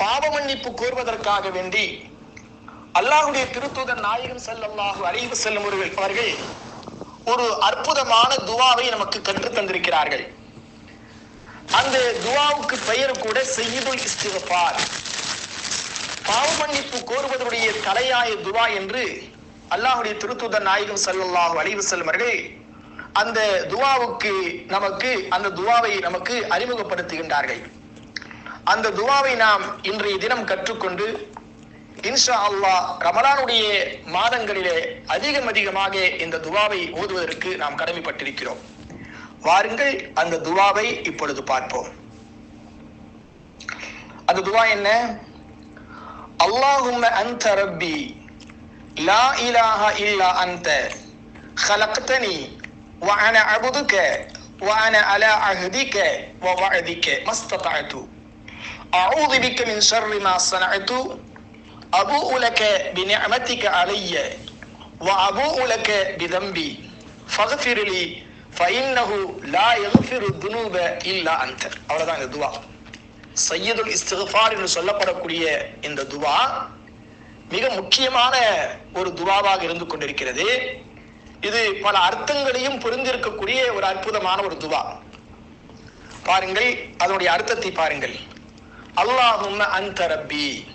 பாவ மன்னிப்பு கோருவதற்காக வேண்டி அல்லாஹுடைய திருத்தூதன் நாயகம் செல்லல்லாஹு அலைஹி செல்லும் அவர்கள் அவர்கள் ஒரு அற்புதமான துவாவை நமக்கு கற்று தந்திருக்கிறார்கள். அந்த துவாவுக்கு பெயர் கூட செய்யுதுல் இஸ்திகபார் பாவ மன்னிப்பு கோருவதனுடைய தலையாய துவா என்று அல்லாஹுடைய திருத்தூதர் நாயகம் ஸல்லல்லாஹு அலைஹி செல்லும் அவர்கள் அந்த துவாவுக்கு நமக்கு அந்த துவாவை நமக்கு அறிமுகப்படுத்துகின்றார்கள். அந்த துவாவை நாம் இன்றைய தினம் கற்றுக்கொண்டு இன்ஷா அல்லாஹ் ரமலானுடைய மாதங்களிலே அதிகம் அதிகமாக இந்த துவாவை ஓதுவதற்கு நாம் கடமைப்பட்டிருக்கிறோம் வாருங்கள் அந்த துவாவை இப்பொழுது பார்ப்போம் அந்த துவா என்ன அல்லாஹும்ம அன்த ரப்பி லா இலாஹ இல்லா அன்த خلقتني وأنا عبدك وأنا على عهدك ووعدك ما استطعت أعوذ بك من شر ما صنعت أبوء لك بنعمتك علي وأبوء لك بذنبي فاغفر لي فإنه لا يغفر الذنوب إلا أنت அவ்வளவுதான் இந்த துவா சையதுல் இஸ்திஃபார் என்று சொல்லப்படக்கூடிய இந்த துவா மிக முக்கியமான ஒரு துவாவாக இருந்து கொண்டிருக்கிறது இது பல அர்த்தங்களையும் புரிந்திருக்கக்கூடிய ஒரு அற்புதமான ஒரு துவா பாருங்கள் அதனுடைய அர்த்தத்தை பாருங்கள் அல்லாஹும்ம அந்த ரப்பி.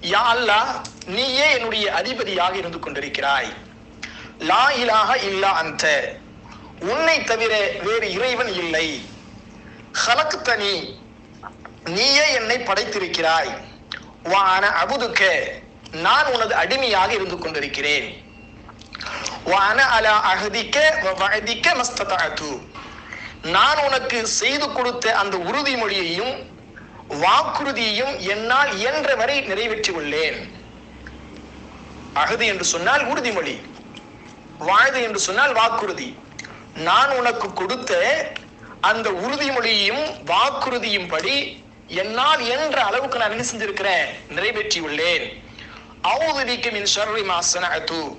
யா அல்லாஹ் நீயே என்னுடைய அதிபதியாக இருந்து கொண்டிருக்கிறாய். லா இலாக இல்லா அந்த உன்னை தவிர வேறு இறைவன் இல்லை. ஹலக்தனி நீயே என்னை படைத்திருக்கிறாய். வான அபுதுக்க நான் உனது அடிமையாக இருந்து கொண்டிருக்கிறேன். வான அலா அகதிக்க வஅதிக்க மஸ்ததஅது. நான் உனக்கு செய்து கொடுத்த அந்த உறுதிமொழியையும் வாக்குறுதியையும் என்னால் இயன்ற வரை நிறைவேற்றி உள்ளேன் அகது என்று சொன்னால் உறுதிமொழி வாழ்து என்று சொன்னால் வாக்குறுதி. நான் உனக்கு கொடுத்த அந்த உறுதிமொழியையும் வாக்குறுதியும் படி என்னால் என்ற அளவுக்கு நான் என்ன செஞ்சிருக்கிறேன்? நிறைவேற்றி உள்ளேன் மின் ஷர்ரி மாசனது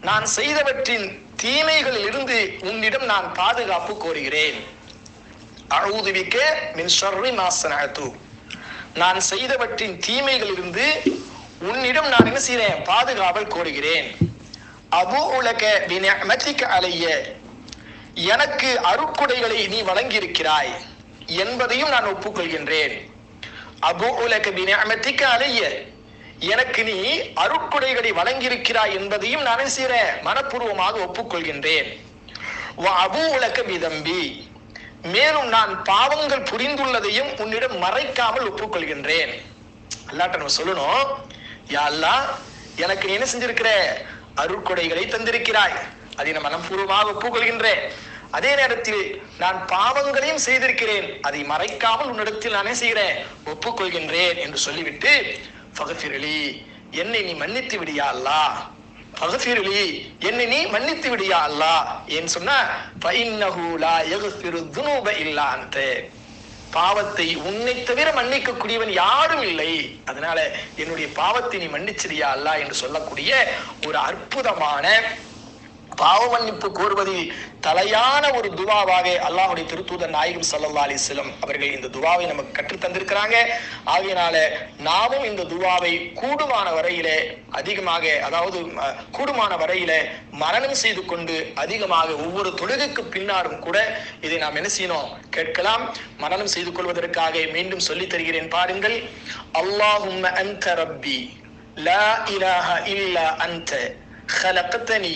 நான் செய்தவற்றின் தீமைகளில் இருந்து உன்னிடம் நான் பாதுகாப்பு கோருகிறேன். அவுதுவிக்க மின் ஷர்ரி மாசனது நான் செய்தவற்றின் தீமைகளிலிருந்து உன்னிடம் நான் என்ன செய்கிறேன்? பாதுகாவல் கோருகிறேன். அபு உலக பினமதிக்க அலைய எனக்கு அருக்குடைகளை நீ வழங்கியிருக்கிறாய் என்பதையும் நான் ஒப்புக்கொள்கின்றேன். அபு உலக பினமதிக்க அலைய எனக்கு நீ அருக்குடைகளை வழங்கியிருக்கிறாய் என்பதையும் நான் என்ன செய்கிறேன்? மனப்பூர்வமாக ஒப்புக்கொள்கின்றேன். அபு உலக விதம்பி மேலும் நான் பாவங்கள் புரிந்துள்ளதையும் உன்னிடம் மறைக்காமல் ஒப்புக்கொள்கின்றேன். அல்லாட்ட நம்ம சொல்லணும் யா எனக்கு நீ என்ன செஞ்சிருக்கிற? அருட்கொடைகளை தந்திருக்கிறாய். அதை நான் மனப்பூர்வமாக ஒப்புக்கொள்கின்றேன். அதே நேரத்தில் நான் பாவங்களையும் செய்திருக்கிறேன். அதை மறைக்காமல் உன்னிடத்தில் நானே செய்கிறேன்? ஒப்புக்கொள்கின்றேன் என்று சொல்லிவிட்டு பகத்திரளி என்னை நீ மன்னித்து விடியா அல்லா. பகஃபிரலி என்னை நீ மன்னித்து விடியா அல்லா. ஏன்னு சொன்னா ஃபைன்னஹு லா துனூப இல்லா பாவத்தை உன்னை தவிர மன்னிக்கக்கூடியவன் யாரும் இல்லை. அதனால என்னுடைய பாவத்தை நீ மன்னிச்சிரியா அல்லா என்று சொல்லக்கூடிய ஒரு அற்புதமான பாவ மன்னிப்பு கோருவதில் தலையான ஒரு துவாவாக அல்லாஹுடைய திருத்தூதர் நாயகம் சல்லா அலிஸ்லம் அவர்கள் இந்த துவாவை நமக்கு கற்றுத் தந்திருக்கிறாங்க ஆகையினால நாமும் இந்த துவாவை கூடுமான வரையில அதிகமாக அதாவது அஹ், கூடுமான வரையில மரணம் செய்து கொண்டு அதிகமாக ஒவ்வொரு தொழுகைக்கு பின்னாரும் கூட இதை நாம் என்ன செய்யணும் கேட்கலாம் மரணம் செய்து கொள்வதற்காக மீண்டும் சொல்லித் தருகிறேன் பாருங்கள் அல்லாஹும்ம அன்த ரப்பி லா இலாஹ இல்லா அன்த خلقتني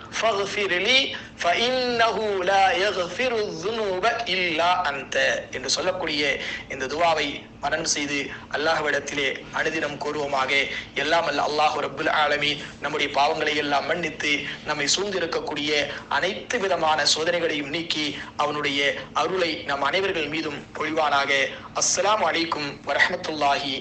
ஃபஃபிர் லி ஃபஇன்னஹு லா யஃபிரு ذுனூப இல்லா அந்த என்று சொல்லக்கூடிய இந்த துவாவை மரணம் செய்து அல்லாஹ்விடத்திலே அனுதினம் கோருவோமாக எல்லாம் அல்ல அல்லாஹ் ரபுல் ஆலமி நம்முடைய பாவங்களை எல்லாம் மன்னித்து நம்மை சூழ்ந்திருக்கக்கூடிய அனைத்து விதமான சோதனைகளையும் நீக்கி அவனுடைய அருளை நம் அனைவர்கள் மீதும் பொழிவானாக. அஸ்லாம் அலைக்கும் வரஹமத்துல்லாஹி